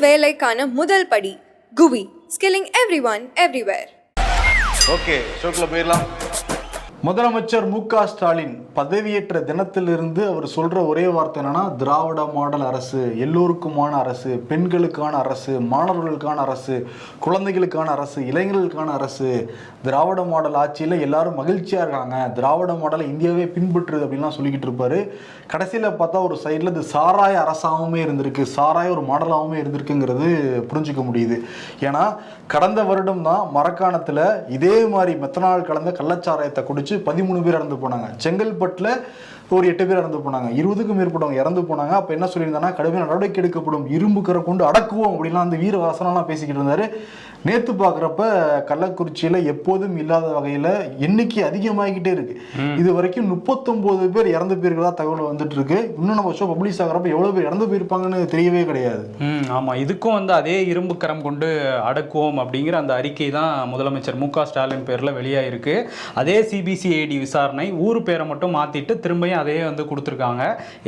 வேலைக்கான முதல் படி குவி skilling every one everywhere okay ஷோக்கில் போயிடலாம். முதலமைச்சர் மு க ஸ்டாலின் பதவியேற்ற தினத்திலிருந்து அவர் சொல்ற ஒரே வார்த்தை என்னன்னா திராவிட மாடல் அரசு எல்லோருக்குமான அரசு பெண்களுக்கான அரசு மாணவர்களுக்கான அரசு குழந்தைகளுக்கான அரசு இளைஞர்களுக்கான அரசு. திராவிட மாடல் ஆட்சியில் எல்லாரும் மகிழ்ச்சியாக இருக்காங்க. திராவிட மாடலை இந்தியாவே பின்பற்றுது அப்படின்லாம் சொல்லிக்கிட்டு இருப்பாரு. கடைசியில் பார்த்தா ஒரு சைடில் இது சாராய அரசாகவுமே இருந்திருக்கு. சாராய ஒரு மாடலாகவுமே இருந்திருக்குங்கிறது புரிஞ்சுக்க முடியுது. ஏன்னா கடந்த வருடம் தான் மரக்காணத்தில் இதே மாதிரி மெத்தனால் கலந்த கள்ளச்சாராயத்தை குடிச்சு பதிமூணு பேர் இறந்து போனாங்க. செங்கல்பட்டில் ஒரு எட்டு பேர் இறந்து போனாங்க. இருபதுக்கும் மேற்பட்டவங்க இறந்து போனாங்க. அப்போ என்ன சொல்லியிருந்தாங்கன்னா கடுமையான நடவடிக்கை எடுக்கப்படும் இரும்பு கரை கொண்டு அடக்குவோம் அப்படின்லாம் அந்த வீர வசனம்லாம் பேசிக்கிட்டு இருந்தாரு. நேத்து பார்க்குறப்ப கள்ளக்குறிச்சியில் எப்போதும் இல்லாத வகையில் எண்ணிக்கை அதிகமாகிக்கிட்டே இருக்கு. இது வரைக்கும் முப்பத்தொம்போது பேர் இறந்து போயிருக்கிறதா தகவல் வந்துட்டு இருக்கு. இன்னும் நம்ம ஷோ பப்ளிஷ் ஆகிறப்ப எவ்வளோ பேர் இறந்து போயிருப்பாங்கன்னு தெரியவே கிடையாது. ம் ஆமாம் இதுக்கும் வந்து அதே இரும்பு கரம் கொண்டு அடக்குவோம் அப்படிங்கிற அந்த அறிக்கை தான் முதலமைச்சர் மு க ஸ்டாலின் பேரில் வெளியாயிருக்கு. அதே சிபிசிஐடி விசாரணை ஊர் பேரை மட்டும் மாற்றிட்டு திரும்பியும் அதே வந்து கொடுத்துருக்காங்க.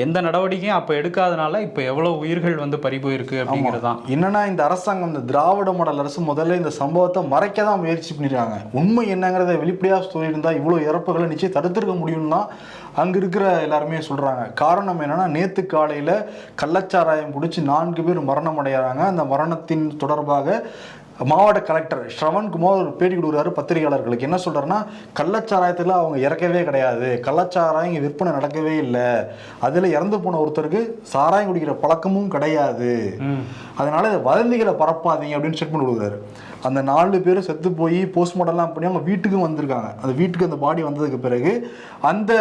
எந்த நடவடிக்கையும் அப்போ எடுக்காதனால இப்போ எவ்வளோ உயிர்கள் வந்து பறி போயிருக்கு அப்படிங்கிறது? தான் என்னன்னா இந்த அரசாங்கம் இந்த திராவிட மாடல் அரசு முதல்ல இந்த சம்பவத்தை மறைக்க தான் முயற்சி பண்ணிருக்காங்க. உண்மை என்னங்கிறத வெளிப்படையாக சொல்லியிருந்தா இவ்வளோ இறப்புகளை நிச்சயம் தடுத்திருக்க முடியும்னு தான் அங்கே இருக்கிற எல்லாருமே சொல்கிறாங்க காரணம் என்னன்னா நேற்று காலையில் கள்ளச்சாராயம் குடிச்சு நான்கு பேர் மரணம் அடைகிறாங்க அந்த மரணத்தின் தொடர்பாக மாவட்ட கலெக்டர் ஸ்ரவன்குமார் ஒரு பேட்டி கொடுக்குறாரு பத்திரிகையாளர்களுக்கு. என்ன சொல்றாருன்னா கள்ளச்சாராயத்தில் அவங்க இறக்கவே கிடையாது. கள்ளச்சாராயம் இங்கே விற்பனை நடக்கவே இல்லை. அதில் இறந்து போன ஒருத்தருக்கு சாராயம் குடிக்கிற பழக்கமும் கிடையாது. அதனால வதந்திகளை பரப்பாதீங்க அப்படின்னு ஸ்டேட்மெண்ட் கொடுக்குறாரு. அந்த நாலு பேரும் செத்து போய் போஸ்ட்மார்ட்டம்லாம் பண்ணி அவங்க வீட்டுக்கும் வந்திருக்காங்க. அந்த வீட்டுக்கு அந்த பாடி வந்ததுக்கு பிறகு அந்த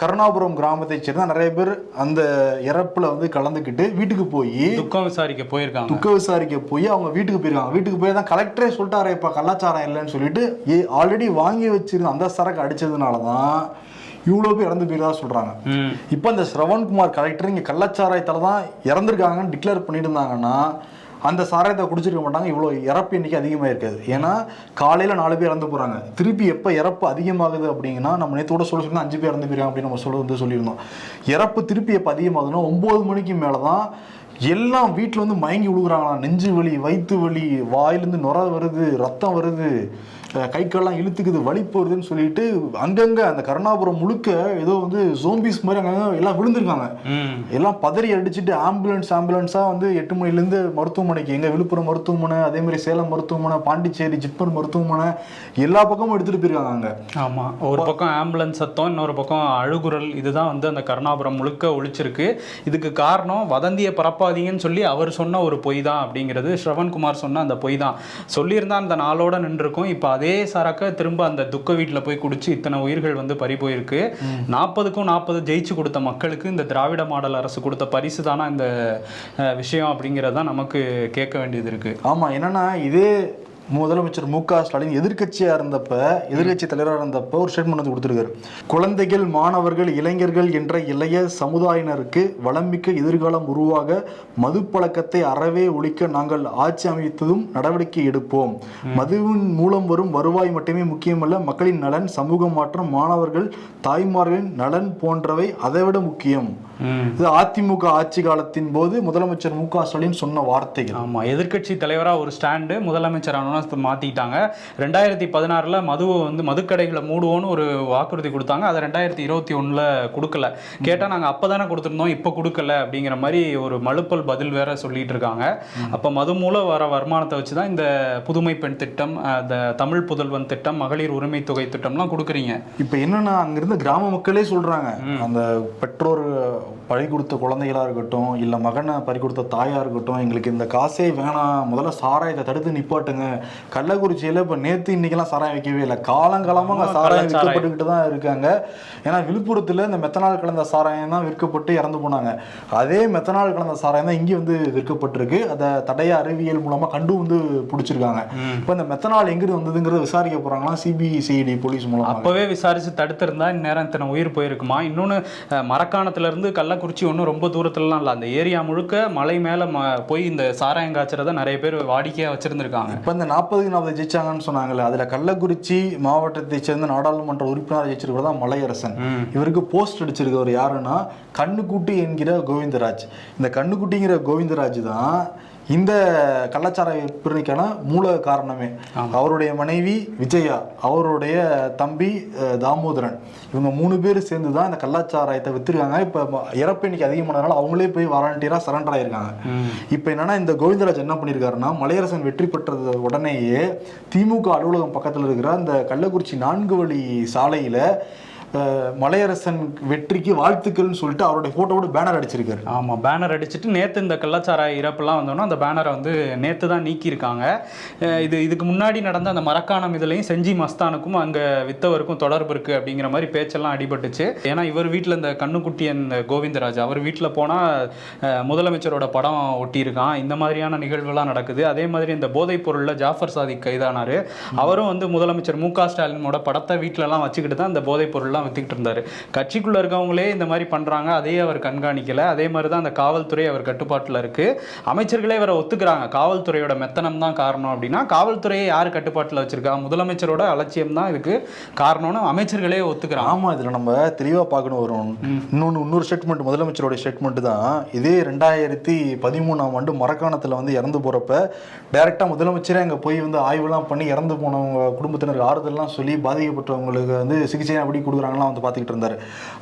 கருணாபுரம் கிராமத்தை சேர்ந்த நிறைய பேர் அந்த இறப்புல வந்து கலந்துக்கிட்டு வீட்டுக்கு போய் துக்கம் விசாரிக்க போயிருக்காங்க. துக்க விசாரிக்க போய் அவங்க வீட்டுக்கு போயிருக்காங்க. வீட்டுக்கு போய் தான் கலெக்டரே சொல்லிட்டாரு இப்ப கலாச்சாரம் இல்லைன்னு சொல்லிட்டு ஏ ஆல்ரெடி வாங்கி வச்சிருந்த அந்த சரக்கு அடிச்சதுனால தான் இவ்வளோ பேர் இறந்து போயிருந்தா சொல்றாங்க. ம். இப்போ இந்த ஸ்ரவன்குமார் கலெக்டர் இங்கே கள்ளச்சாராயத்தில் தான் இறந்துருக்காங்கன்னு டிக்ளேர் பண்ணிட்டு இருந்தாங்கன்னா அந்த சாராயத்தை குடிச்சிருக்க மாட்டாங்க. இவ்வளோ இறப்பு எண்ணிக்கை அதிகமாக இருக்காது. ஏன்னா காலையில் நாலு பேர் இறந்து போகிறாங்க திருப்பி எப்போ இறப்பு அதிகமாகுது அப்படிங்கன்னா நம்ம நேற்றோட சொல்ல சொல்லி அஞ்சு பேர் இறந்து போயிருக்காங்க அப்படின்னு நம்ம சொல்ல வந்து சொல்லியிருந்தோம். இறப்பு திருப்பி எப்போ அதிகமாகுதுன்னா ஒம்பது மணிக்கு மேலே தான் எல்லாம் வீட்டில் வந்து மயங்கி விழுகுறாங்களாம் நெஞ்சு வலி வயிற்று வலி வாயிலேருந்து நுர வருது ரத்தம் வருது. கை கால்லாம் இழுத்துக்குது வலி போகுதுன்னு சொல்லிட்டு அங்கங்க அந்த கருணாபுரம் முழுக்க ஏதோ வந்து ஜோம்பிஸ் மாதிரி அங்கங்க எல்லாம் விழுந்திருக்காங்க. எல்லாம் பதறி அடிச்சுட்டு ஆம்புலன்ஸ் ஆம்புலன்ஸா வந்து எட்டு மணிலேருந்து மருத்துவமனைக்கு எங்க விழுப்புரம் மருத்துவமனை அதே மாதிரி சேலம் மருத்துவமனை பாண்டிச்சேரி ஜிப்மர் மருத்துவமனை எல்லா பக்கமும் எடுத்துட்டு போயிருக்காங்க அங்க. ஆமாம் ஒரு பக்கம் ஆம்புலன்ஸ் சத்தம் இன்னொரு பக்கம் அழுகுரல் இதுதான் வந்து அந்த கருணாபுரம் முழுக்க ஒழிச்சிருக்கு. இதுக்கு காரணம் வதந்தியை பரப்பாதீங்கன்னு சொல்லி அவர் சொன்ன ஒரு பொய் தான் அப்படிங்கிறது. ஸ்ரவன்குமார் சொன்ன அந்த பொய் தான். சொல்லியிருந்தா அந்த நாளோட நின்றுருக்கும். இப்போ அதே சரக்க திரும்ப அந்த துக்க வீட்டில் போய் குடிச்சு இத்தனை உயிர்கள் வந்து பறி போயிருக்கு. நாற்பதுக்கும் நாற்பது ஜெயிச்சு கொடுத்த மக்களுக்கு இந்த திராவிட மாடல் அரசு கொடுத்த பரிசு தானா இந்த விஷயம் அப்படிங்கிறதான் நமக்கு கேட்க வேண்டியது இருக்கு. ஆமா என்னன்னா இதே முதலமைச்சர் மு க ஸ்டாலின் எதிர்க்கட்சியா இருந்தப்ப எதிர்க்கட்சி தலைவராக இருந்தப்ப ஒரு ஸ்டேட்மெண்ட் வந்து கொடுத்துருக்காரு. குழந்தைகள் மாணவர்கள் இளைஞர்கள் என்ற இளைய சமுதாயினருக்கு வளமிக்க எதிர்காலம் உருவாக மது பழக்கத்தை அறவே ஒழிக்க நாங்கள் ஆட்சி அமைத்ததும் நடவடிக்கை எடுப்போம். மதுவின் மூலம் வரும் வருவாய் மட்டுமே முக்கியமல்ல மக்களின் நலன் சமூக மாற்றம் மாணவர்கள் தாய்மார்களின் நலன் போன்றவை அதைவிட முக்கியம். இது அதிமுக ஆட்சி காலத்தின் போது முதலமைச்சர் மு க ஸ்டாலின் சொன்ன வார்த்தைகள். ஆமா எதிர்க்கட்சி தலைவரா ஒரு ஸ்டாண்டு முதலமைச்சர் அனுமதி மாத்திட்டாங்க. ரெண்டாயிரத்தி பதினாறுல மதுவை வந்து மதுக்கடைகளை மூடுவோன்னு ஒரு வாக்குறுதி கொடுத்தாங்க. அதை ரெண்டாயிரத்தி இருபத்தி ஒண்ணுல கொடுக்கல. கேட்டா நாங்க அப்பதானே கொடுத்துருந்தோம் இப்போ கொடுக்கல அப்படிங்கிற மாதிரி ஒரு மழுப்பல் பதில் வேற சொல்லிட்டு இருக்காங்க. அப்ப மது மூலம் வர வருமானத்தை வச்சு தான் இந்த புதுமை பெண் திட்டம் அந்த தமிழ் புதல்வன் திட்டம் மகளிர் உரிமை தொகை திட்டம்லாம் கொடுக்குறீங்க. இப்ப என்னன்னா அங்கிருந்த கிராம மக்களே சொல்றாங்க. அந்த பெற்றோர் பழி கொடுத்த குழந்தைகளா இருக்கட்டும் இல்ல மகனை பறி கொடுத்த தாயா இருக்கட்டும் எங்களுக்கு இந்த காசே வேணாம் முதல்ல சாராயத்தை தடுத்து நிப்பாட்டுங்க கள்ளக்குறிச்சியில இப்ப நேத்து இன்னைக்கெல்லாம் சாராயம் வைக்கவே இல்லை. காலங்காலமா அங்க ஆமா, சாராயம். விற்கப்பட்டுக்கிட்டு தான் இருக்காங்க. ஏன்னா விழுப்புரத்துல இந்த மெத்தனால் கலந்த சாராயம் தான் விற்கப்பட்டு இறந்து போனாங்க. அதே மெத்தனால் கலந்த சாராயம் தான் இங்கே வந்து விற்கப்பட்டிருக்கு. அதை தடய அறிவியல் மூலமா கண்டு வந்து பிடிச்சிருக்காங்க. இப்போ இந்த மெத்தனால் எங்கிருந்து வந்ததுங்கிறத விசாரிக்க போறாங்களா சிபிசிஐடி போலீஸ் மூலமா? அப்பவே விசாரிச்சு தடுத்திருந்தா இந்நேரம் இத்தனை உயிர் போயிருக்குமா? இன்னொன்று மரக்காணத்துல இருந்து கள்ளக்குறிச்சி ஒன்றும் ரொம்ப தூரத்துலலாம் இல்லை. அந்த ஏரியா முழுக்க மலை மேல போய் இந்த சாராயம் காய்ச்சறத நிறைய பேர் வாடிக்கையா வச்சிருந்திருக்காங்க. இப்போ இந்த நாற்பதுக்கு நாற்பது ஜெயிச்சாங்கன்னு சொன்னாங்கல்ல அதுல கள்ளக்குறிச்சி மாவட்டத்தை சேர்ந்த நாடாளுமன்ற உறுப்பினர் ஜெயிச்சிருக்கிறதா மலையரசன். இவருக்கு போஸ்ட் அடிச்சிருக்கவர் யாருன்னா கண்ணுக்குட்டி என்கிற கோவிந்தராஜ் இந்த கண்ணுக்குட்டிங்கிற கோவிந்தராஜ் தான் இந்த கள்ளச்சாராய விற்பனைக்கான மூல காரணமே. அவருடைய மனைவி விஜயா அவருடைய தம்பி தாமோதரன். இவங்க மூணு பேர் சேர்ந்து தான் இந்த கள்ளச்சாராயத்தை வித்துருக்காங்க. இப்போ இறப்பு இன்னைக்கு அதிகமானதுனால அவங்களே போய் வாலண்டியராக சரண்டர் ஆயிருக்காங்க. இப்போ என்னன்னா இந்த கோவிந்தராஜ் என்ன பண்ணியிருக்காருன்னா மலையரசன் வெற்றி பெற்றது உடனேயே திமுக அலுவலகம் பக்கத்தில் இருக்கிற அந்த கள்ளக்குறிச்சி நான்கு வழி சாலையில மலையரசன் வெற்றிக்கு வாழ்த்துக்கள்னு சொல்லிட்டு அவருடைய ஃபோட்டோவோட பேனர் அடிச்சிருக்காரு. ஆமாம் பேனர் அடிச்சுட்டு நேற்று இந்த கள்ளச்சாராய இறப்புலாம் வந்தோன்னா அந்த பேனரை வந்து நேற்று தான் நீக்கியிருக்காங்க. இது இதுக்கு முன்னாடி நடந்த அந்த மரக்காணம் இதுலையும் செஞ்சி மஸ்தானுக்கும் அங்கே வித்தவருக்கும் தொடர்பு இருக்குது அப்படிங்கிற மாதிரி பேச்செல்லாம் அடிபட்டுச்சு. ஏன்னா இவர் வீட்டில் இந்த கண்ணுக்குட்டி அந்த கோவிந்தராஜ் அவர் வீட்டில் போனால் முதலமைச்சரோட படம் ஒட்டியிருக்கான். இந்த மாதிரியான நிகழ்வுலாம் நடக்குது. அதே மாதிரி இந்த போதைப் பொருளில் ஜாஃபர் சாதிக் கைதானார். அவரும் வந்து முதலமைச்சர் மு க ஸ்டாலினோட படத்தை வீட்டிலலாம் வச்சுக்கிட்டு தான் இந்த போதைப் பொருள்லாம் வித்துக்கிட்டு இருந்தார். கட்சிக்குள்ளே இருக்கவங்களே இந்த மாதிரி பண்ணுறாங்க அதையே அவர் கண்காணிக்கல. அதே மாதிரி தான் அந்த காவல்துறை அவர் கட்டுப்பாட்டில் இருக்குது அமைச்சர்களே இவரை ஒத்துக்கிறாங்க. காவல்துறையோட மெத்தனம் தான் காரணம் அப்படின்னா காவல்துறையை யார் கட்டுப்பாட்டில் வச்சிருக்கா? முதலமைச்சரோட அலட்சியம் தான் இதுக்கு காரணம்னு அமைச்சர்களே ஒத்துக்கிறாங்க. ஆமா இதுல நம்ம தெளிவா பார்க்கணும் வரும். இன்னொன்னு இன்னொரு ஸ்டேட்மெண்ட் முதலமைச்சரோட ஸ்டேட்மெண்ட் தான். இதே ரெண்டாயிரத்தி பதிமூணாம் ஆண்டு மரக்காணத்துல வந்து இறந்து போறப்ப டைரக்டா முதலமைச்சரே அங்க போய் வந்து ஆய்வுலாம் பண்ணி இறந்து போனவங்க குடும்பத்தினருக்கு ஆறுதல்லாம் சொல்லி பாதிக்கப்பட்டவங்களுக்கு வந்து சிகிச்சை அப்படி கொடுக்குறாங்கலாம் வந்து பார்த்துக்கிட்டு இருந்தாரு.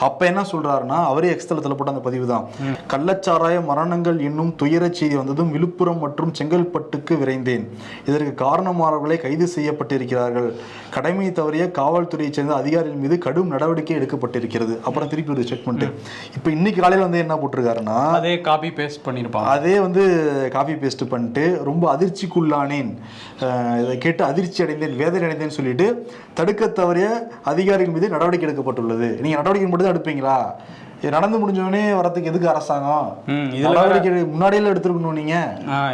அப்ப என்ன சொல்றாருன்னா அவரே எக்ஸ்தலத்தில் போட்ட அந்த பதிவு தான் கள்ளச்சாராய மரணங்கள் என்னும் துயரச் செய்தி வந்ததும் விழுப்புரம் மற்றும் செங்கல்பட்டுக்கு விரைந்தேன். இதற்கு காரணமானவர்களே கைது செய்யப்பட்டிருக்கிறார்கள். கடமை தவறிய காவல்துறையைச் சேர்ந்த அதிகாரிகள் மீது கடும் நடவடிக்கை எடுக்கப்பட்டிருக்கிறது. அப்புறம் திருப்பி ஒரு ஸ்டேட்மெண்ட் இப்போ இன்னைக்கு காலையில வந்து என்ன போட்டிருக்காருன்னா அதே காப்பி பேஸ்ட் பண்ணியிருப்பாங்க அதே வந்து காப்பி பேஸ்ட் பண்ணிட்டு ரொம்ப அதிர்ச்சிக்குள்ளானேன். இதை கேட்டு அதிர்ச்சி அடைந்தேன் வேதனை அடைந்தேன்னு சொல்லிட்டு தடுக்க தவறிய அதிகாரிகள் மீது நடவடிக்கை எடுக்கப்பட்டுள்ளது. நீங்க நடவடிக்கை மட்டும் தான் எடுப்பீங்களா? இது நடந்து முடிஞ்சோடனே வரதுக்கு எதுக்கு அரசாங்கம்? இதுல வேற- முன்னாடியில எடுத்துருக்கணும் நீங்க?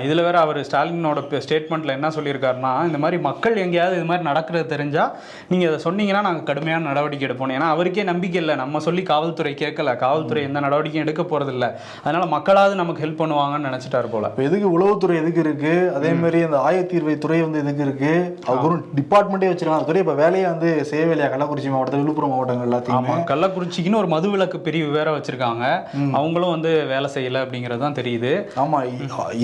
இதில் வேற அவர் ஸ்டாலினோட ஸ்டேட்மெண்ட்டில் என்ன சொல்லியிருக்காருன்னா இந்த மாதிரி மக்கள் எங்கேயாவது இது மாதிரி நடக்கிறது தெரிஞ்சால் நீங்கள் அதை சொன்னீங்கன்னா நாங்கள் கடுமையான நடவடிக்கை எடுப்போம். ஏன்னா அவருக்கே நம்பிக்கை இல்லை. நம்ம சொல்லி காவல்துறை கேட்கல. காவல்துறை எந்த நடவடிக்கையும் எடுக்க போகிறதில்ல அதனால மக்களாவது நமக்கு ஹெல்ப் பண்ணுவாங்கன்னு நினச்சிட்டாரு போல. இப்போ எதுக்கு உளவுத்துறை எதுக்கு இருக்கு? அதே மாதிரி அந்த ஆயத்தீர்வை துறை வந்து எதுக்கு இருக்கு? அவங்க ஒரு டிபார்ட்மெண்ட்டே வச்சிருக்காங்க. துறை இப்போ வேலையை வந்து செய்யவில்லையா கள்ளக்குறிச்சி மாவட்டத்தில் விழுப்புரம் மாவட்டங்கள் எல்லாத்தையுமே கள்ளக்குறிச்சிக்குன்னு ஒரு மதுவிலக்கு பிரிவு வேற வச்சிருக்காங்க. அவங்களும் வந்து வேலை செய்யலை அப்படிங்கிறது தான் தெரியுது. ஆமா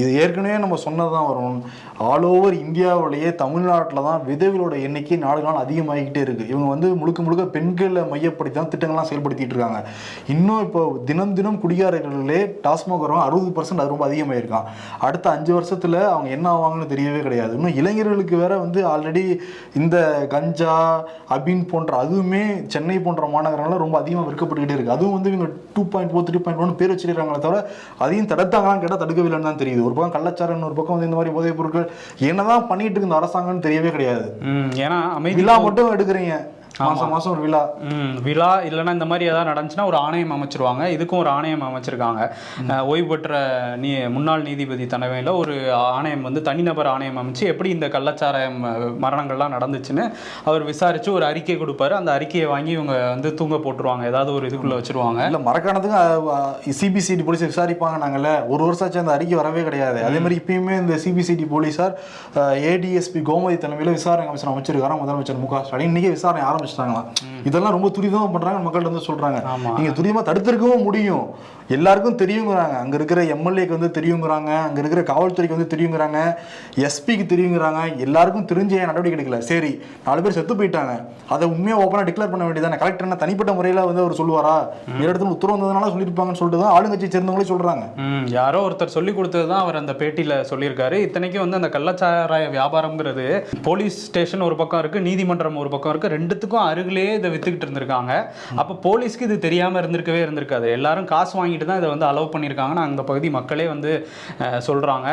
இது ஏற்கனவே நம்ம சொன்னதுதான் வரும் ஆல் ஓவர் இந்தியாவிலேயே தமிழ்நாட்டில் தான் விதவைகளோட எண்ணிக்கை நாடு நாள் அதிகமாகிக்கிட்டே இருக்கு. இவங்க வந்து முழுக்க முழுக்க பெண்களை மையப்படுத்தி தான் திட்டங்கள்லாம் செயல்படுத்திட்டு இருக்காங்க. இன்னும் இப்போ தினம் தினம் குடிகாரர்களே டாஸ்மாக் வரும் அறுபது பர்சன்ட் அது ரொம்ப அதிகமாயிருக்கான். அடுத்த அஞ்சு வருஷத்துல அவங்க என்ன ஆவாங்கன்னு தெரியவே கிடையாது. இன்னும் இளைஞர்களுக்கு வேற வந்து ஆல்ரெடி இந்த கஞ்சா அபின் போன்ற அதுவுமே சென்னை போன்ற மாநகரங்கள்ல ரொம்ப அதிகமாக விற்கப்பட்டுக்கிட்டே இருக்கு. அதுவும் வந்து இவங்க two point four three point one பேர் வச்சிருக்காங்களே தவிர அதையும் தடுத்தாங்களான்னு கேட்டால் தடுக்கவில்லைன்னு தான் தெரியுது. ஒரு பக்கம் கள்ளச்சாரம் ஒரு பக்கம் வந்து இந்த மாதிரி போதைப் பொருட்கள். என்னதான் பண்ணிட்டு இருக்கு இந்த அரசாங்கம்னு தெரியவே கிடையாது. ஏன்னா அமைதி மட்டும் எடுக்கிறீங்க. மாசம் மாசம் ஒரு விழா. விழா இல்லைன்னா இந்த மாதிரி ஏதாவது நடந்துச்சுன்னா ஒரு ஆணையம் அமைச்சிருவாங்க. இதுக்கும் ஒரு ஆணையம் அமைச்சிருக்காங்க. ஓய்வு பெற்ற நீ முன்னாள் நீதிபதி தலைமையில் ஒரு ஆணையம் வந்து தனிநபர் ஆணையம் அமைச்சு எப்படி இந்த கள்ளச்சாராயம் மரணங்கள்லாம் நடந்துச்சுன்னு அவர் விசாரிச்சு ஒரு அறிக்கை கொடுப்பாரு. அந்த அறிக்கையை வாங்கி இவங்க வந்து தூங்க போட்டுருவாங்க. ஏதாவது ஒரு இதுக்குள்ள வச்சிருவாங்க. இல்ல மறக்கானதுக்கு சிபிசிடி போலீஸ் விசாரிப்பாங்க நாங்கல்ல ஒரு வருஷம் ஆச்சு அந்த அறிக்கை வரவே கிடையாது. அதே மாதிரி இப்பயுமே இந்த சிபிசிடி போலீஸார் ஏடிஎஸ்பி கோமதி தலைமையில விசாரணை அமைச்சர் அமைச்சிருக்காரு. முதலமைச்சர் மு க ஸ்டாலின். இன்னைக்கே விசாரணை ஆரம்பிச்சிட்டாங்களாம். இதெல்லாம் ரொம்ப துரிதமா பண்றாங்க மக்கள்கிட்ட வந்து சொல்றாங்க. ஆமா. நீங்க துரிதமா தடுத்திருக்கவும் முடியும். எல்லாருக்கும் தெரியுங்கிறாங்க. அங்க இருக்கிற எம்எல்ஏக்கு வந்து தெரியுங்கிறாங்க. அங்க இருக்கிற காவல்துறைக்கு வந்து தெரியுங்கிறாங்க. எஸ்பிக்கு தெரியுங்கிறாங்க. எல்லாருக்கும் தெரிஞ்ச ஏன் நடவடிக்கை எடுக்கல? சரி நாலு பேர் செத்து போயிட்டாங்க. அதை உண்மையா ஓப்பனா டிக்ளேர் பண்ண வேண்டியதானே கலெக்டர் என்ன தனிப்பட்ட முறையில வந்து அவர் சொல்லுவாரா? இடத்துல உத்தரவு வந்ததுனால சொல்லியிருப்பாங்கன்னு சொல்லிட்டு தான் ஆளுங்கட்சியை சேர்ந்தவங்களே சொல்றாங்க. ம், யாரோ ஒருத்தர் சொல்லி கொடுத்தது தான் அவர் அந்த பேட்டியில் சொல்லியிருக்காரு. இத்தனைக்கும் வந்து அந்த கள்ளச்சாராய வியாபாரம்ங்கிறது போலீஸ் ஸ்டேஷன் ஒரு பக்கம் இருக்குது நீதிமன்றம் ஒரு பக்கம் இருக்குது ரெண்டுத்துக்கும் அருகிலேயே இதை வித்துக்கிட்டு இருந்திருக்காங்க. அப்போ போலீஸ்க்கு இது தெரியாமல் இருந்திருக்கவே இருந்திருக்காது. எல்லாரும் காசு வாங்கிட்டு தான் இதை வந்து அலோவ் பண்ணியிருக்காங்கன்னு அந்த பகுதி மக்களே வந்து சொல்கிறாங்க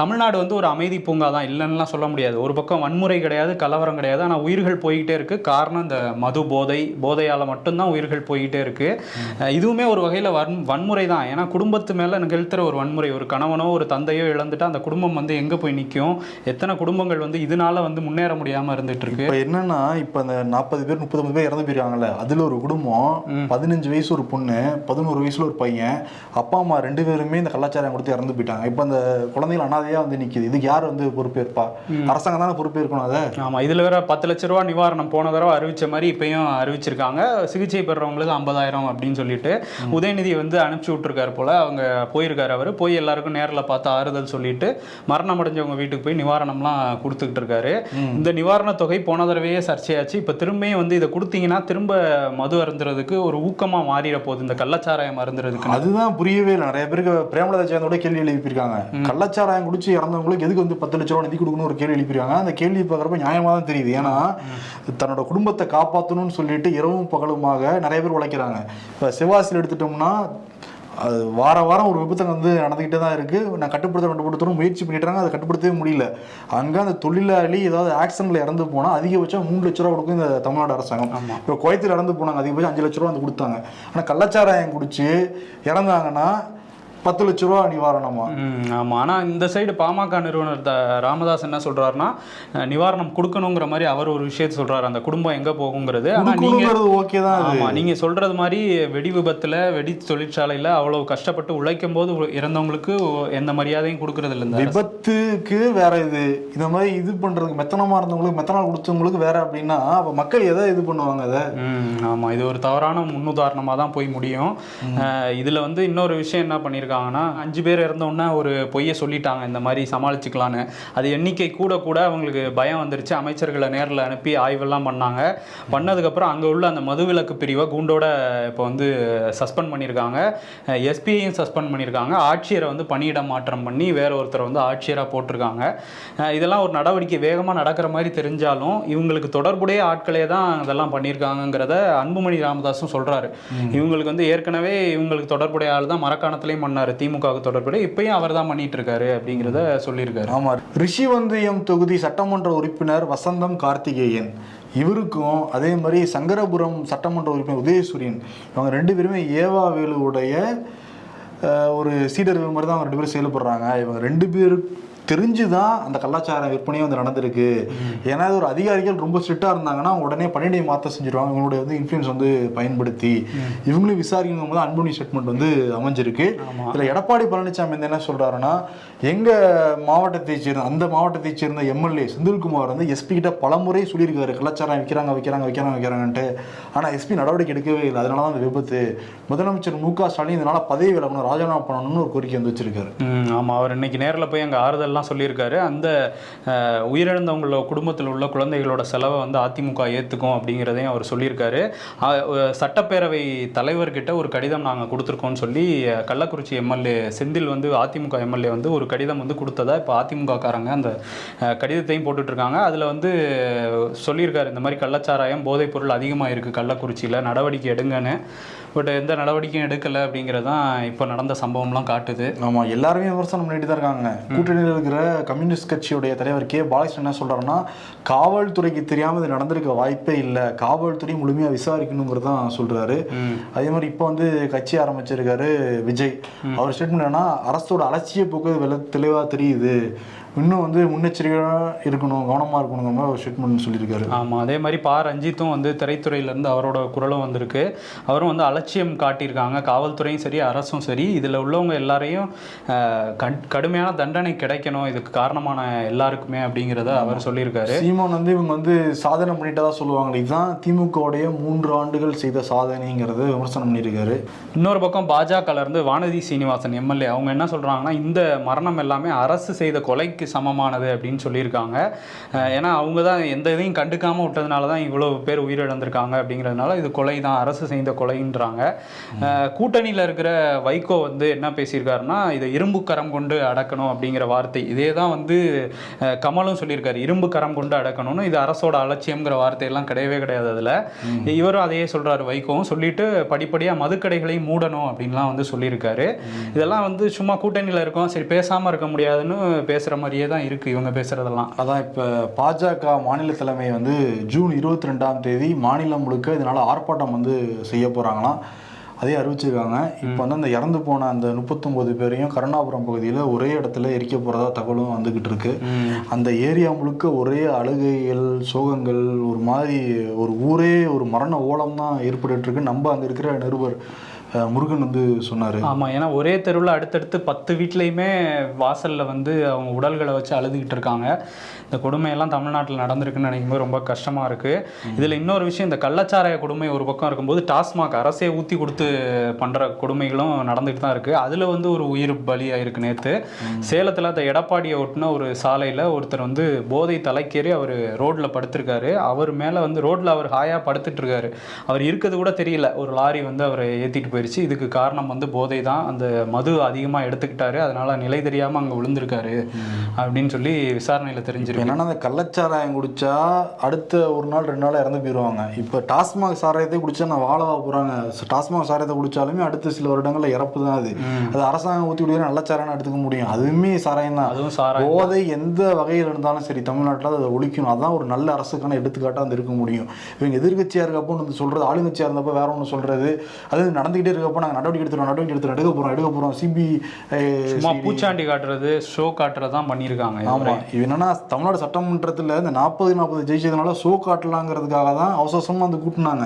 தமிழ்நாடு வந்து ஒரு அமைதி பூங்கா தான். இல்லைன்னுலாம் சொல்ல முடியாது. ஒரு பக்கம் வன்முறை கிடையாது கலவரம் கிடையாது. ஆனால் உயிர்கள் போய்கிட்டே இருக்கு. காரணம் இந்த மது போதை போதையால் மட்டும்தான் உயிர்கள் போய்கிட்டே இருக்குது இதுவுமே ஒரு வகையில் வன் வன்முறை தான். ஏன்னா குடும்பத்து மேலே நிகழ்த்துற ஒரு வன்முறை. ஒரு கணவனோ ஒரு தந்தையோ இழந்துட்டு அந்த குடும்பம் வந்து எங்கே போய் நிற்கும் எத்தனை குடும்பங்கள் வந்து இதனால வந்து முன்னேற முடியாமல் இருந்துட்டு இருக்கு? இப்போ என்னன்னா இப்போ அந்த நாற்பது பேர் முப்பது பேர் இறந்து போயிருக்காங்கல்ல. அதுல ஒரு குடும்பம் பதினஞ்சு வயசு ஒரு பொண்ணு பதினோரு வயசுல ஒரு பையன் அப்பா அம்மா ரெண்டு பேருமே இந்த கலாச்சாரம் கொடுத்து இறந்து போயிட்டாங்க. இப்போ அந்த குழந்தைகள் அனாதையா வந்து நிக்குது. இதுக்கு யார் வந்து பொறுப்பேற்பா? அரசாங்கம் தானே பொறுப்பேற்கணும் அதை? ஆமா இதுல வேற பத்து லட்ச ரூபா நிவாரணம் போன தடவை அறிவிச்ச மாதிரி இப்பயும் அறிவிச்சிருக்காங்க. சிகிச்சை பெறவங்களுக்கு ஐம்பதாயிரம் அப்படின்னு சொல்லிட்டு உதயநிதி வந்து அனுப்பிச்சு விட்டுருக்காரு போல. அவங்க போயிருக்காரு அவர். போய் எல்லாருக்கும் நேர்ல பார்த்து ஆறுதல் சொல்லிட்டு மரணம் அடைஞ்சவங்க வீட்டுக்கு போய் நிவாரணம்லாம் கொடுத்துக்கிட்டு இருக்காரு. இந்த நிவாரண தொகை போன தடவையே சர்ச்சையாச்சு. இப்ப திரும்பியும் வந்து இதை கொடுத்தீங்கன்னா திரும்ப மது அருந்துறதுக்கு ஒரு ஊக்கமா மாறிட போகுது. இந்த கள்ளச்சாராயம் அருந்துறதுக்கு அதுதான் புரியவே இல்லை. நிறைய பேருக்கு பிரேமலதா சேர்ந்தோட கேள்வி எழுப்பியிருக்காங்க. கள்ளச்சாராயம் குடிச்சு இறந்தவங்களுக்கு எதுக்கு வந்து பத்து லட்ச ரூபா நிதி கொடுக்கணும் ஒரு கேள்வி எழுப்பியிருக்காங்க. அந்த கேள்வி பார்க்குறப்ப நியாயமா தான் தெரியுது. ஏன்னா தன்னோட குடும்பத்தை காப்பாற்றணும்னு சொல்லிட்டு இரவும் பகலுமாக நிறைய பேர் உழைக்கிறாங்க. இப்போ சிவாசியில் எடுத்துட்டோம்னா அது வார வாரம் ஒரு விபத்து வந்து நடந்துக்கிட்டே தான் இருக்கு. நான் கட்டுப்படுத்த கட்டுப்படுத்தணும் முயற்சி பண்ணிட்டாங்க அதை கட்டுப்படுத்தவே முடியல. அங்கே அந்த தொழிலாளி ஏதாவது ஆக்சிடென்ட்ல இறந்து போனால் அதிகபட்சம் மூணு லட்ச ரூபா கொடுக்கும் இந்த தமிழ்நாடு அரசாங்கம். இப்போ குவைத்தில் இறந்து போனாங்க அதிகபட்சம் அஞ்சு லட்ச ரூபா வந்து கொடுத்தாங்க. ஆனால் கள்ளச்சாராயம் குடிச்சு இறந்தாங்கன்னா பத்து லட்ச ரூபா நிவாரணமா? ம், ஆமா. ஆனா இந்த சைடு பாமக நிறுவனர் ராமதாஸ் என்ன சொல்றாருன்னா நிவாரணம் கொடுக்கணுங்கிற மாதிரி அவர் ஒரு விஷயத்த சொல்றாரு. அந்த குடும்பம் எங்க போகுங்கிறது. ஆனா நீங்க கொடுக்கணுங்கிறது ஓகே தான் அது. ஆமா நீங்க சொல்றது மாதிரி வெடி விபத்துல வெடி தொழிற்சாலையில அவ்வளவு கஷ்டப்பட்டு உழைக்கும் போது இறந்தவங்களுக்கு எந்த மரியாதையும் கொடுக்கறது இல்லை. விபத்துக்கு வேற இது. இந்த மாதிரி இது பண்றதுக்கு மெத்தனமா இருந்தவங்களுக்கு மெத்தனால் கொடுத்தவங்களுக்கு வேற அப்படின்னா அப்ப மக்கள் எதை இது பண்ணுவாங்க அதை? ம், ஆமா. இது ஒரு தவறான முன்னுதாரணமா தான் போய் முடியும். இதுல வந்து இன்னொரு விஷயம் என்ன பண்ணியிருக்காங்கன்னா அஞ்சு பேர் இறந்தோன்னே ஒரு பொய்யை சொல்லிட்டாங்க இந்த மாதிரி சமாளிச்சுக்கலான்னு அது எண்ணிக்கை கூட கூட அவங்களுக்கு பயம் வந்துருச்சு. அமைச்சர்களை நேரில் அனுப்பி ஆய்வெல்லாம் பண்ணாங்க. பண்ணதுக்கப்புறம் அங்கே உள்ள அந்த மதுவிலக்கு பிரிவை கூண்டோட இப்போ வந்து சஸ்பெண்ட் பண்ணியிருக்காங்க. எஸ்பியையும் சஸ்பெண்ட் பண்ணியிருக்காங்க. ஆட்சியரை வந்து பணியிட மாற்றம் பண்ணி வேற ஒருத்தரை வந்து ஆட்சியராக போட்டிருக்காங்க. இதெல்லாம் ஒரு நடவடிக்கை வேகமாக நடக்கிற மாதிரி தெரிஞ்சாலும் இவங்களுக்கு தொடர்புடைய ஆட்களே தான் இதெல்லாம் பண்ணியிருக்காங்கங்கிறத அன்புமணி ராமதாஸும் சொல்றாரு. இவங்களுக்கு வந்து ஏற்கனவே இவங்களுக்கு தொடர்புடைய ஆள் தான் மரக்காணத்துலேயும் பண்ணாரு திமுகவுக்கு தொடர்புடைய இப்பயும் அவர் தான் பண்ணிட்டு இருக்காரு அப்படிங்கிறத சொல்லியிருக்காரு. ஆமா. ரிஷிவந்தயம் தொகுதி சட்டமன்ற உறுப்பினர் வசந்தம் கார்த்திகேயன். இவருக்கும் அதே மாதிரி சங்கரபுரம் சட்டமன்ற உறுப்பினர் உதயசூரியன். இவங்க ரெண்டு பேருமே ஏவா வேலுவுடைய ஒரு சீடர்கள் மாதிரி தான் அவங்க ரெண்டு பேரும் செயல்படுறாங்க. இவங்க ரெண்டு பேருக்கு தெரிஞ்சு தான் அந்த கலாச்சார விற்பனையும் வந்து நடந்திருக்கு. ஏன்னா இது ஒரு அதிகாரிகள் ரொம்ப ஸ்ட்ரிக்டாக இருந்தாங்கன்னா உடனே பணியிடை மாற்ற செஞ்சிருவாங்க. இவங்களுடைய வந்து இன்ஃப்ளூயன்ஸ் வந்து பயன்படுத்தி. இவங்களும் விசாரிக்கும் போது அன்புமணி ஸ்டேட்மெண்ட் வந்து அமைஞ்சிருக்கு. இதில் எடப்பாடி பழனிசாமி வந்து என்ன சொல்றாருன்னா எங்க மாவட்டத்தை சேர்ந்த அந்த மாவட்டத்தை சேர்ந்த எம்எல்ஏ செந்தில்குமார் வந்து எஸ்பி கிட்ட பலமுறை சொல்லியிருக்காரு. கலாச்சாரம் விற்கிறாங்க வைக்கிறாங்க வைக்கிறாங்க வைக்கிறாங்கன்ட்டு. ஆனா எஸ்பி நடவடிக்கை எடுக்கவே இல்லை. அதனால தான் அந்த விபத்து. முதலமைச்சர் மு க ஸ்டாலின் இதனால பதவி விலகணும் ராஜினாமா பண்ணணும்னு ஒரு கோரிக்கை வந்து வச்சிருக்காரு. ம், ஆமா. அவர் இன்னைக்கு நேரில் போய் அங்கே எல்லாம் சொல்லியிருக்காரு. அந்த உயிரிழந்தவங்களோட குடும்பத்தில் உள்ள குழந்தைகளோட செலவை வந்து அதிமுக ஏற்றுக்கும் அப்படிங்கிறதையும் அவர் சொல்லியிருக்காரு. சட்டப்பேரவை தலைவர்கிட்ட ஒரு கடிதம் நாங்கள் கொடுத்துருக்கோம்னு சொல்லி கள்ளக்குறிச்சி எம்எல்ஏ செந்தில் வந்து அதிமுக எம்எல்ஏ வந்து ஒரு கடிதம் வந்து கொடுத்ததா இப்போ அதிமுககாரங்க அந்த கடிதத்தையும் போட்டுட்ருக்காங்க. அதில் வந்து சொல்லியிருக்காரு இந்த மாதிரி கள்ளச்சாராயம் போதைப்பொருள் அதிகமாக இருக்குது கள்ளக்குறிச்சியில் நடவடிக்கை எடுங்கன்னு. பட் எந்த நடவடிக்கையும் எடுக்கலை அப்படிங்கிறதான் இப்போ நடந்த சம்பவம்லாம் காட்டுது. ஆமா எல்லாருமே விமர்சனம் பண்ணிட்டு தான் இருக்காங்க கூட்டணியில் இருக்கிற கம்யூனிஸ்ட் கட்சியுடைய தலைவர் கே. பாலகிருஷ்ணன் என்ன சொல்றாருன்னா காவல்துறைக்கு தெரியாம இது நடந்திருக்க வாய்ப்பே இல்லை. காவல்துறை முழுமையா விசாரிக்கணுங்கிறது தான் சொல்றாரு அதே மாதிரி இப்போ வந்து கட்சி ஆரம்பிச்சிருக்காரு விஜய். அவர் ஸ்டேட்மெண்ட் என்னன்னா அரசோட அலட்சிய போக்கு வெள்ள தெளிவா தெரியுது. இன்னும் வந்து முன்னெச்சரிக்கையாக இருக்கணும் கவனமா இருக்கணுங்கிற மாதிரி ஒரு ஸ்டேட்மெண்ட் சொல்லியிருக்காரு. ஆமாம் அதே மாதிரி பா. ரஞ்சித்தும் வந்து திரைத்துறையிலேருந்து அவரோட குரலும் வந்திருக்கு. அவரும் வந்து அலட்சியம் காட்டியிருக்காங்க. காவல்துறையும் சரி அரசும் சரி. இதில் உள்ளவங்க எல்லாரையும் கடுமையான தண்டனை கிடைக்கணும். இதுக்கு காரணமான எல்லாருக்குமே அப்படிங்கிறத அவர் சொல்லியிருக்காரு. சீமான் வந்து இவங்க வந்து சாதனை பண்ணிட்டதா சொல்லுவாங்க இதுதான் திமுகவுடைய மூன்று ஆண்டுகள் செய்த சாதனைங்கிறத விமர்சனம் பண்ணியிருக்காரு. இன்னொரு பக்கம் பாஜகல இருந்து வானதி சீனிவாசன் எம்எல்ஏ அவங்க என்ன சொல்றாங்கன்னா இந்த மரணம் எல்லாமே அரசு செய்த கொலைக்கு சமமானது அப்படின்னு சொல்லியிருக்காங்க. ஏன்னா அவங்க தான் எந்த இதையும் கண்டுக்காம விட்டதுனால தான் இவ்வளவு பேர் உயிரிழந்திருக்காங்க அப்படிங்கிறதுனால இது கொலை தான் அரசு செய்த கொலைன்றாங்க. கூட்டணியில இருக்கிற வைகோ வந்து என்ன பேசியிருக்காருன்னா இதை இரும்பு கரம் கொண்டு அடக்கணும் அப்படிங்கிற வார்த்தை. இதே தான் வந்து கமலும் சொல்லியிருக்காரு இரும்பு கரம் கொண்டு அடக்கணும்னு. இது அரசோட அலட்சியம்ங்கிற வார்த்தையெல்லாம் கிடையவே கிடையாது அதுல. இவரும் அதையே சொல்றாரு வைகோவும். சொல்லிட்டு படிப்படியா மதுக்கடைகளை மூடணும் அப்படின்லாம் வந்து சொல்லியிருக்காரு. இதெல்லாம் வந்து சும்மா கூட்டணியில இருக்கோம் சரி பேசாம இருக்க முடியாதுன்னு பேசுற மாதிரியே தான் இருக்கு இவங்க பேசுறதெல்லாம். அதான் இப்போ பாஜக மாநில தலைமை வந்து ஜூன் இருபத்தி ரெண்டாம் தேதி மாநிலம் முழுக்க இதனால ஆர்ப்பாட்டம் வந்து செய்ய போறாங்களாம். அதையும் அறிவிச்சிருக்காங்க. இப்போ வந்து அந்த இறந்து போன அந்த முப்பத்தொம்போது பேரையும் கருணாபுரம் பகுதியில் ஒரே இடத்துல எரிக்க போகிறதா தகவலும் வந்துக்கிட்டு இருக்கு. அந்த ஏரியா முழுக்க ஒரே அழுகைகள் சோகங்கள் ஒரு மாதிரி ஒரு ஊரே ஒரு மரண ஓலம் தான் இருக்கு. நம்ம அங்கே இருக்கிற நிருபர் முருகன் வந்து சொன்னார். ஆமாம் ஏன்னா ஒரே தெருவில் அடுத்தடுத்து பத்து வீட்லேயுமே வாசலில் வந்து அவங்க உடல்களை வச்சு அழுதுகிட்டு இருக்காங்க. இந்த கொடுமையெல்லாம் தமிழ்நாட்டில் நடந்திருக்குன்னு நினைக்கும்போது ரொம்ப கஷ்டமாக இருக்குது இதில் இன்னொரு விஷயம் இந்த கள்ளச்சாராய கொடுமை ஒரு பக்கம் இருக்கும்போது டாஸ்மாக் அரசே ஊற்றி கொடுத்து பண்ணுற கொடுமைகளும் நடந்துகிட்டு தான் இருக்குது அதில் வந்து ஒரு உயிர் பலியாக இருக்குது நேற்று சேலத்தில் அந்த எடப்பாடியை ஒட்டின ஒரு சாலையில் ஒருத்தர் வந்து போதை தலைக்கேறி அவர் ரோட்டில் படுத்திருக்காரு. அவர் மேலே வந்து ரோட்டில் அவர் ஹாயாக படுத்துட்ருக்காரு அவர் இருக்கிறது கூட தெரியல. ஒரு லாரி வந்து அவரை ஏற்றிட்டு போயிடுச்சு இதுக்கு காரணம் வந்து போதை தான். அந்த மது அதிகமாக எடுத்துக்கிட்டாரு. அதனால் நிலை தெரியாமல் அங்கே விழுந்திருக்காரு. அப்படின்னு சொல்லி விசாரணையில் தெரிஞ்சிருக்கு. என்னன்னா அந்த கள்ளச்சாராயம் குடிச்சா அடுத்த ஒரு நாள் ரெண்டு நாள் இறந்து போயிடுவாங்க இப்போ டாஸ்மாக் சாராயத்தை குடிச்சா நான் வாழவா போகிறாங்க டாஸ்மாக் சாராயத்தை குடிச்சாலுமே அடுத்த சில வருடங்களில் இறப்பு தான் அது. அது அரசாங்கம் ஊற்றி விடுவது நல்ல சாராயம் எடுத்துக்க முடியும். அதுவுமே சாராயம் தான். அதுவும் சாராயம் போதை எந்த வகையில் இருந்தாலும் சரி தமிழ்நாட்டில் அதை ஒழிக்கணும். அதான் ஒரு நல்ல அரசுக்கான எடுத்துக்காட்டாக வந்து இருக்க முடியும். இவங்க எதிர்கட்சியாக இருக்கப்போ வந்து சொல்கிறது ஆளுங்கட்சியாக இருந்தப்போ வேற ஒன்று சொல்கிறது அது நடந்துகிட்டே இருக்கப்போ நாங்கள் நடவடிக்கை எடுத்துறோம் நடவடிக்கை எடுத்துறோம் எடுக்க போகிறோம் எடுக்க போகிறோம் சிபி சும்மா பூச்சாண்டி காட்டுறது ஷோ காட்டுறது தான் பண்ணியிருக்காங்க. ஆமா. இது என்னன்னா தமிழ்நாடு சட்டமன்றத்துல இந்த நாற்பது நாற்பது ஜெயிச்சதுனால ஷோ காட்டலாங்கிறதுக்காக தான் அவசர அவசரமா வந்து கூட்டினாங்க.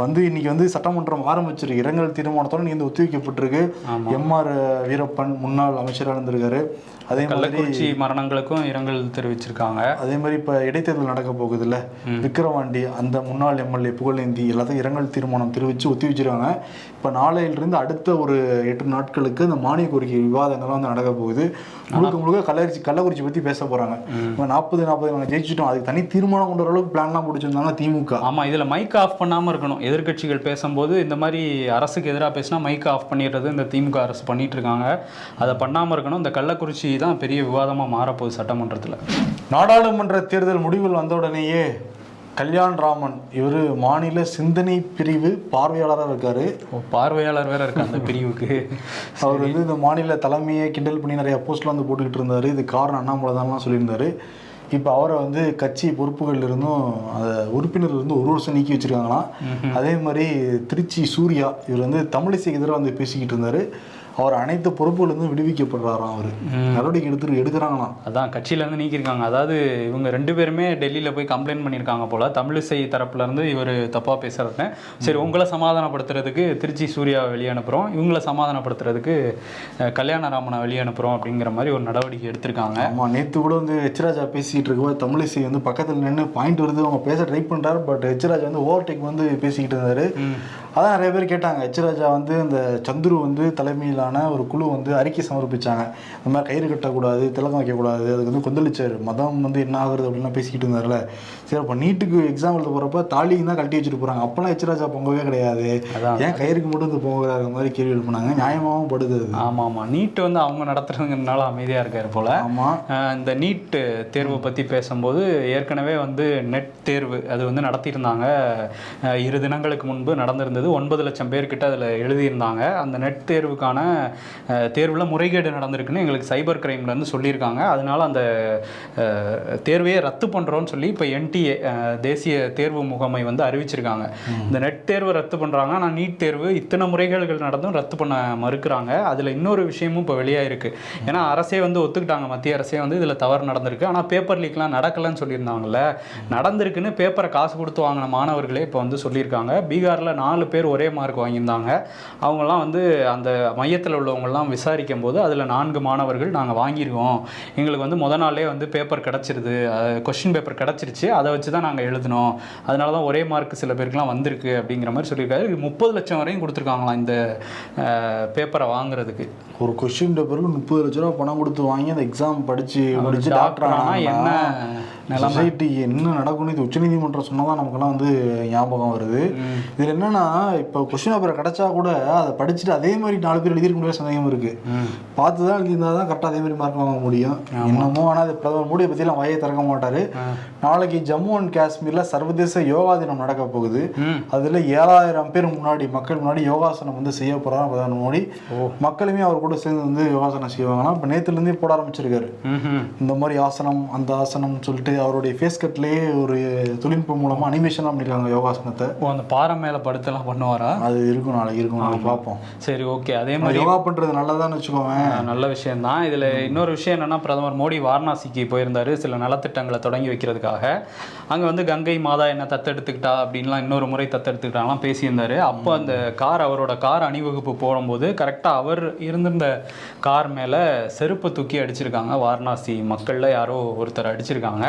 வந்து இன்னைக்கு வந்து சட்டமன்றம் ஆரம்பிச்சிருக்கு இரங்கல் தீர்மானத்தோட நீ வந்து ஒத்திவைக்கப்பட்டிருக்கு எம்ஆர் வீரப்பன் முன்னாள் அமைச்சராக இருந்திருக்காரு. அதே மாதிரி கள்ளக்குறிச்சி மரணங்களுக்கும் இரங்கல் தெரிவிச்சிருக்காங்க. அதே மாதிரி இப்போ இடைத்தேர்தல் நடக்க போகுதுல்ல. விக்கிரவாண்டி அந்த முன்னாள் எம்எல்ஏ புகழேந்தி எல்லாத்தையும் இரங்கல் தீர்மானம் தெரிவித்து ஒத்தி வச்சிருக்காங்க. இப்போ நாளையிலிருந்து அடுத்த ஒரு எட்டு நாட்களுக்கு இந்த மானிய கோரிக்கை விவாதங்கள்லாம் வந்து நடக்க போகுது. முழுக்க முழுக்க கள்ளக்குறிச்சி கள்ளக்குறிச்சி பற்றி பேச போகிறாங்க இப்போ நாற்பது நாற்பது நாங்கள் ஜெயிச்சிட்டோம். அதுக்கு தனி தீர்மானம் கொண்டு அளவுக்கு பிளான்லாம் பிடிச்சிருந்தாங்க திமுக. ஆமா இதுல மைக் ஆஃப் பண்ணாம இருக்கணும். எதிர்க்கட்சிகள் பேசும்போது இந்த மாதிரி அரசுக்கு எதிராக பேசினா மைக் ஆஃப் பண்ணிடுறது இந்த திமுக அரசு பண்ணிட்டு இருக்காங்க. அதை பண்ணாம இருக்கணும். இந்த கள்ளக்குறிச்சி தான் பெரிய விவாதமா மாறப்போகுது சட்டமன்றத்துல. நாடாளுமன்ற தேர்தல் முடிவில் வந்த உடனேயே கல்யாண் ராமன் இவர் மாநில சிந்தனை பிரிவு பார்வையாளராக இருக்காரு. பார்வையாளர் வேற இருக்கு அந்த பிரிவுக்கு. அவர் வந்து இந்த மாநில தலைமையை கிண்டல் பண்ணி நிறைய போஸ்ட்லாம் வந்து போட்டுக்கிட்டு இருந்தாரு. இது காரணம் அண்ணாமலை தான்லாம் சொல்லியிருந்தாரு. இப்போ அவரை வந்து கட்சி பொறுப்புகள் இருந்தும் அந்த உறுப்பினர் இருந்து ஒரு வருஷம் நீக்கி வச்சிருக்காங்களாம். அதே மாதிரி திருச்சி சூர்யா இவர் வந்து தமிழிசைக்கு எதிராக வந்து பேசிக்கிட்டு இருந்தாரு. அவர் அனைத்து பொறுப்புகளிலிருந்து விடுவிக்கப்படுறாராம் அவர்? நடவடிக்கை எடுத்து எடுக்கிறாங்களாம். அதான் கட்சியில இருந்து நீக்கியிருக்காங்க. அதாவது இவங்க ரெண்டு பேருமே டெல்லியில போய் கம்ப்ளைண்ட் பண்ணியிருக்காங்க போல. தமிழிசை தரப்புல இருந்து இவர் தப்பா பேசுறதுன்னு சரி உங்களை சமாதானப்படுத்துறதுக்கு திருச்சி சூர்யாவை வெளியே அனுப்புறோம். இவங்களை சமாதானப்படுத்துறதுக்கு கல்யாணராமனை வெளியே அனுப்புறோம் அப்படிங்கிற மாதிரி ஒரு நடவடிக்கை எடுத்திருக்காங்க. ஆமா நேத்து கூட வந்து ஹெச்ராஜா பேசிக்கிட்டு இருக்கும்போது தமிழிசை வந்து பக்கத்துல நின்று பாயிண்ட் வருது. அவங்க பேச ட்ரை பண்றாரு பட் ஹெச்ராஜா வந்து ஓவர்டேக் வந்து பேசிக்கிட்டு இருந்தாரு. அதான் நிறைய பேர் கேட்டாங்க. ஹெச்ராஜா வந்து இந்த சந்துரு வந்து தலைமையிலான ஒரு குழு வந்து அறிக்கை சமர்ப்பிச்சாங்க. இந்த மாதிரி கயிறு கட்டக்கூடாது திலகம் வைக்கக்கூடாது அதுக்கு வந்து கொந்தளிச்சார். மதம் வந்து என்ன ஆகுறது அப்படின்லாம் பேசிக்கிட்டு இருந்தாருல. சரி அப்போ நீட்டுக்கு எக்ஸாம் எழுத போறப்ப தாலியும் தான் கழட்டி வச்சுட்டு போறாங்க. அப்பெல்லாம் ஹெச்ராஜா பொங்கவே கிடையாது. ஏன் கயிறுக்கு மட்டும் வந்து பொங்குறாங்க மாதிரி கேள்வி எழுப்புனாங்க. நியாயமாகவும் படுது அது. ஆமா ஆமா நீட் வந்து அவங்க நடத்துறதுங்கிறதுனால அமைதியா இருக்காரு போல. ஆமா. அஹ் இந்த நீட் தேர்வை பற்றி பேசும்போது ஏற்கனவே வந்து நெட் தேர்வு அது வந்து நடத்தியிருந்தாங்க. இரு தினங்களுக்கு முன்பு நடந்திருந்தது. ஒன்பது லட்சம் பேர்கிட்ட அதில் எழுதியிருந்தாங்க. அந்த நெட் தேர்வுக்கான தேர்வுல முறைகேடு நடந்திருக்குன்னு எங்களுக்கு சைபர் கிரைம்லேருந்து சொல்லியிருக்காங்க. அதனால அந்த தேர்வையே ரத்து பண்ணுறோன்னு சொல்லி இப்போ என்டிஏ தேசிய தேர்வு முகமை வந்து அறிவிச்சிருக்காங்க. இந்த நெட் தேர்வு ரத்து பண்ணுறாங்க ஆனால் நீட் தேர்வு இத்தனை முறைகேடுகள் நடந்தும் ரத்து பண்ண மறுக்கிறாங்க. அதில் இன்னொரு விஷயமும் இப்போ வெளியாயிருக்கு. ஏன்னா அரசே வந்து ஒத்துக்கிட்டாங்க. மத்திய அரசே வந்து இதில் தவறு நடந்திருக்கு. ஆனால் பேப்பர் லீக்லாம் நடக்கலைன்னு சொல்லியிருந்தாங்கல்ல. நடந்திருக்குன்னு பேப்பரை காசு கொடுத்து வாங்கின மாணவர்களே இப்போ வந்து சொல்லியிருக்காங்க. பீகாரில் நாலு பேர் ஒரே மார்க் வாங்கியிருந்தாங்க. அவங்கெல்லாம் வந்து அந்த மையத்தில் உள்ளவங்கெல்லாம் விசாரிக்கும் போது அதில் நான்கு மாணவர்கள் நாங்கள் வாங்கியிருக்கோம். எங்களுக்கு வந்து முத நாளே வந்து பேப்பர் கிடச்சிருது. கொஷின் பேப்பர் கிடச்சிருச்சு. அதை வச்சு தான் நாங்கள் எழுதினோம். அதனால தான் ஒரே மார்க் சில பேருக்குலாம் வந்திருக்கு அப்படிங்கிற மாதிரி சொல்லியிருக்காரு. முப்பது லட்சம் வரையும் கொடுத்துருக்காங்களாம் இந்த பேப்பரை வாங்குறதுக்கு. ஒரு கொஸ்டின் பேப்பருக்கு முப்பது லட்ச ரூபா பணம் கொடுத்து வாங்கி அந்த எக்ஸாம் படிச்சு முடிச்சு டாக்டர் டாக்டர் ஆனா என்ன? சொசைட்டி என்ன நடக்கும்னு இது உச்சநீதிமன்றம் சொன்னதான் நமக்கெல்லாம் வந்து ஞாபகம் வருது. இதுல என்னன்னா இப்போ கொஸ்டின் பேப்பர் கிடைச்சா கூட அதை படிச்சுட்டு அதே மாதிரி நாலு பேர் எழுதிருக்க முடியாத சந்தேகம் இருக்கு. பார்த்து தான் எழுதியிருந்தா தான் கரெக்டாக அதே மாதிரி மார்க் வாங்க முடியும். என்னமோ ஆனால் அது பிரதமர் மோடியை பற்றிலாம் வாயை திறக்க மாட்டாரு. நாளைக்கு ஜம்மு அண்ட் காஷ்மீர்ல சர்வதேச யோகா தினம் நடக்க போகுது. அதுல ஏழாயிரம் பேர் முன்னாடி மக்கள் முன்னாடி யோகாசனம் வந்து செய்ய போறாங்க பிரதமர் மோடி. மக்களுமே அவர் கூட சேர்ந்து வந்து யோகாசனம் செய்வாங்களாம். இப்போ நேத்துல இருந்தே போட ஆரம்பிச்சிருக்காரு. இந்த மாதிரி ஆசனம் அந்த ஆசனம் சொல்லிட்டு அவருடைய ஃபேஸ் கட்லயே ஒரு தொழில்நுட்பம் மூலமா அனிமேஷனாக பண்ணிருக்காங்க யோகாசனத்தை. அந்த பாறை மேலே படுத்தெல்லாம் பண்ணுவாரா? அது இருக்கும் நாளைக்கு இருக்கும் நாளைக்கு பார்ப்போம். சரி ஓகே அதே மாதிரி யோகா பண்றது நல்லதான்னு வச்சுக்கோங்க நல்ல விஷயம்தான். இதில் இன்னொரு விஷயம் என்னன்னா பிரதமர் மோடி வாரணாசிக்கு போயிருந்தாரு சில நலத்திட்டங்களை தொடங்கி வைக்கிறதுக்காக. அங்கே வந்து கங்கை மாதா என்ன தத்தெடுத்துக்கிட்டா அப்படின்லாம் இன்னொரு முறை தத்தெடுத்துக்கிட்டாலாம் பேசியிருந்தாரு. அப்போ அந்த கார் அவரோட கார் அணிவகுப்பு போடும்போது கரெக்டாக அவர் இருந்திருந்த கார் மேலே செருப்பு தூக்கி அடிச்சிருக்காங்க. வாரணாசி மக்களில் யாரோ ஒருத்தர் அடிச்சிருக்காங்க.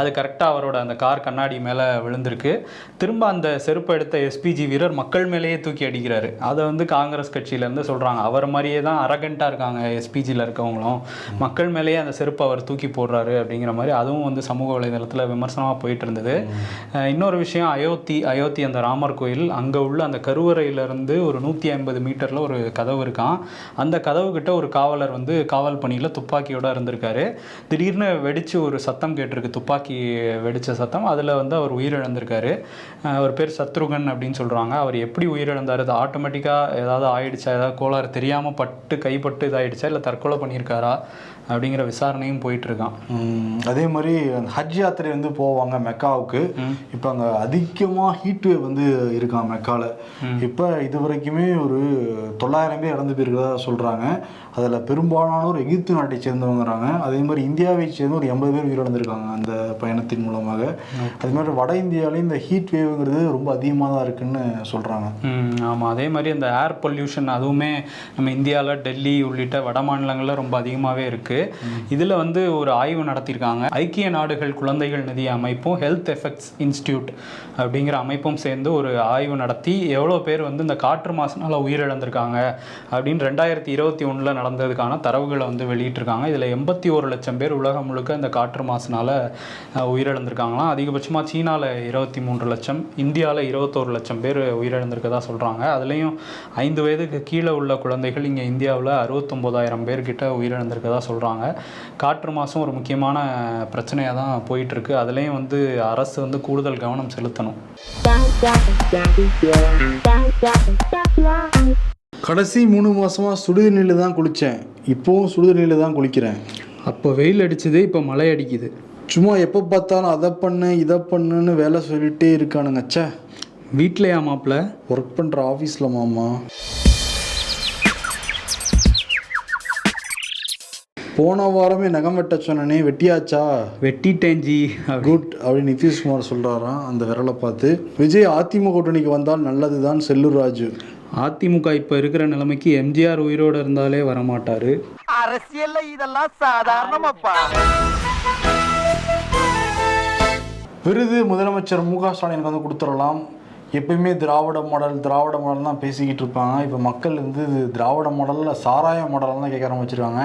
அது கரெக்டாக அவரோட அந்த கார் கண்ணாடி மேலே விழுந்திருக்கு. திரும்ப அந்த செருப்பு எடுத்த எஸ்பிஜி வீரர் மக்கள் மேலேயே தூக்கி அடிக்கிறாரு. அதை வந்து காங்கிரஸ் கட்சியிலேருந்து சொல்கிறாங்க அவர் மாதிரியே தான் அரகண்ட்டாக இருக்காங்க எஸ்பிஜியில் இருக்கவங்களும். மக்கள் மேலேயே அந்த செருப்பு அவர் தூக்கி போடுறாரு அப்படிங்கிற மாதிரி அதுவும் வந்து சமூக வலைதளத்தில் விமர்சனமாக போயிட்டு இருந்தது. இன்னொரு விஷயம் அயோத்தி அயோத்தி அந்த ராமர் கோயில் அங்கே உள்ள அந்த கருவறையிலேருந்து ஒரு நூற்றி ஐம்பது மீட்டரில் ஒரு கதவு இருக்கான் அந்த கதவு கிட்ட ஒரு காவலர் வந்து காவல் பணியில் துப்பாக்கியோடு இருந்திருக்காரு. திடீர்னு வெடித்து ஒரு சத்தம் கேட்டிருக்கு. துப்பாக்கி வெடித்த சத்தம். அதில் வந்து அவர் உயிரிழந்திருக்காரு. அவர் பேர் சத்ருகன் அப்படின்னு சொல்கிறாங்க அவர் எப்படி உயிரிழந்தார் அது ஆட்டோமேட்டிக்காக ஏதாவது ஆயிடுச்சா? ஏதாவது கோளாறு தெரியாமல் பட்டு கைப்பட்டு இதாயிடுச்சா? இல்லை தற்கொலை பண்ணியிருக்காரா? அப்படிங்கிற விசாரணையும் போயிட்டு இருக்கான் ம், அதே மாதிரி அந்த ஹஜ் யாத்திரை வந்து போவாங்க மெக்காவுக்கு. இப்போ அங்கே அதிகமாக ஹீட் வேவ் வந்து இருக்கான் மெக்கால. இப்போ இது வரைக்குமே ஒரு தொள்ளாயிரம் பேர் இறந்து போயிருக்கிறதா சொல்கிறாங்க அதில் பெரும்பாலானோர் எகிப்து நாட்டை சேர்ந்தவங்கிறாங்க. அதே மாதிரி இந்தியாவை சேர்ந்து ஒரு எண்பது பேர் உயிரிழந்திருக்காங்க அந்த பயணத்தின் மூலமாக. அதே மாதிரி வட இந்தியாவிலேயும் இந்த ஹீட் வேவ்ங்கிறது ரொம்ப அதிகமாக தான் இருக்குன்னு சொல்கிறாங்க ம் ஆமாம் அதே மாதிரி அந்த ஏர் பொல்யூஷன் அதுவுமே நம்ம இந்தியாவில் டெல்லி உள்ளிட்ட வட மாநிலங்களில் ரொம்ப அதிகமாகவே இருக்குது இதில் வந்து ஒரு ஆய்வு நடத்தியிருக்காங்க ஐக்கிய நாடுகள் குழந்தைகள் நிதி அமைப்பும் ஹெல்த் எஃபெக்ட்ஸ் இன்ஸ்டியூட் அப்படிங்கிற அமைப்பும் சேர்ந்து ஒரு ஆய்வு நடத்தி எவ்வளோ பேர் வந்து இந்த காற்று மாசுனால உயிரிழந்திருக்காங்க அப்படின்னு ரெண்டாயிரத்தி இருபத்தி ஒன்றில் நடந்ததுக்கான தரவுகளை வந்து வெளியிட்டிருக்காங்க. இதில் எண்பத்தி ஒரு லட்சம் பேர் உலகம் முழுக்க இந்த காற்று மாசுனால உயிரிழந்திருக்காங்களாம். அதிகபட்சமாக சீனாவில் இருபத்தி மூன்று லட்சம் இந்தியாவில் இருபத்தோரு லட்சம் பேர் உயிரிழந்திருக்கதா சொல்கிறாங்க அதுலேயும் ஐந்து வயதுக்கு கீழே உள்ள குழந்தைகள் இங்கே இந்தியாவில் அறுபத்தொம்போதாயிரம் பேர்கிட்ட உயிரிழந்திருக்கதா சொல்கிறாங்க காற்று மாசும் ஒரு முக்கியமான பிரச்சனையாக தான் போயிட்டுருக்கு. அதுலேயும் வந்து அரசு வந்து கூடுதல் கவனம் செலுத்தணும். கடைசி மூணு மாசமா சுடுதண்ணியில் தான் குளித்தேன் இப்போவும் சுடுதண்ணியில் தான் குளிக்கிறேன். அப்போ வெயில் அடிச்சது இப்போ மழை அடிக்குது. சும்மா எப்போ பார்த்தாலும் அதை பண்ணு இதை பண்ணுன்னு வேலை சொல்லிட்டே இருக்கானுங்க. ச்சே. வீட்லையா மாப்பிள்ள ஒர்க் பண்ணுற ஆஃபீஸில் மாமா. போன வாரமே நகம் வெட்ட சொன்னனே வெட்டியாச்சா? வெட்டிட்டேன் ஜி. குட் அப்படின்னு நிதிஷ்குமார் சொல்கிறாராம் அந்த விரலை பார்த்து. விஜய் அதிமுக கூட்டணிக்கு வந்தால் நல்லதுதான் செல்லூர் ராஜு. அதிமுக இப்போ இருக்கிற நிலைமைக்கு எம்ஜிஆர் உயிரோடு இருந்தாலே வரமாட்டார். அரசியல்ல இதெல்லாம் சாதாரணமாப்பா. விருது முதலமைச்சர் மு க ஸ்டாலினுக்கு வந்து கொடுத்துடலாம். எப்பயுமே திராவிட மாடல் திராவிட மாடல் தான் பேசிக்கிட்டு இருப்பாங்க. இப்போ மக்கள் வந்து இது திராவிட மாடலில் சாராய மாடல் தான் கேட்க ஆரம்பிச்சிருக்காங்க.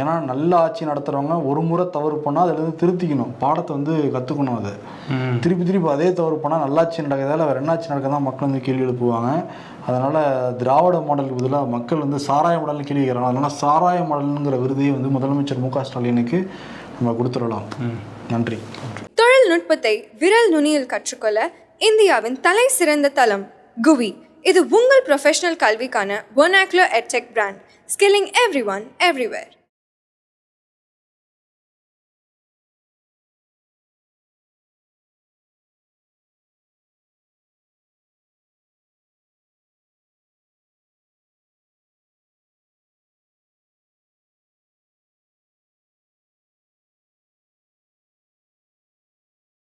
ஏன்னா நல்ல ஆட்சி நடத்துகிறவங்க ஒரு முறை தவறு பண்ணால் அதுலேருந்து திருத்திக்கணும். பாடத்தை வந்து கற்றுக்கணும் அதை. திருப்பி திருப்பி அதே தவறு பண்ணால் நல்லாட்சி நடக்கிறதால வேறு என்னாட்சி நடக்க தான் மக்கள் வந்து கேள்வி எழுப்புவாங்க. அதனால் திராவிட மாடலுக்கு பதிலாக மக்கள் வந்து சாராய மாடல்னு கேள்வி கேட்குறாங்க. அதனால் சாராய மாடலுங்கிற விருதையை வந்து முதலமைச்சர் மு க ஸ்டாலினுக்கு நம்ம கொடுத்துடலாம். நன்றி. தொழில்நுட்பத்தை விரல் நுனியில் கற்றுக்கொள்ள இந்தியாவின் தலை சிறந்த தளம் குவி. இது உங்கள் ப்ரொஃபஷனல் கல்விக்கான ஒனாக்லோ எட்செக் brand skilling every one everywhere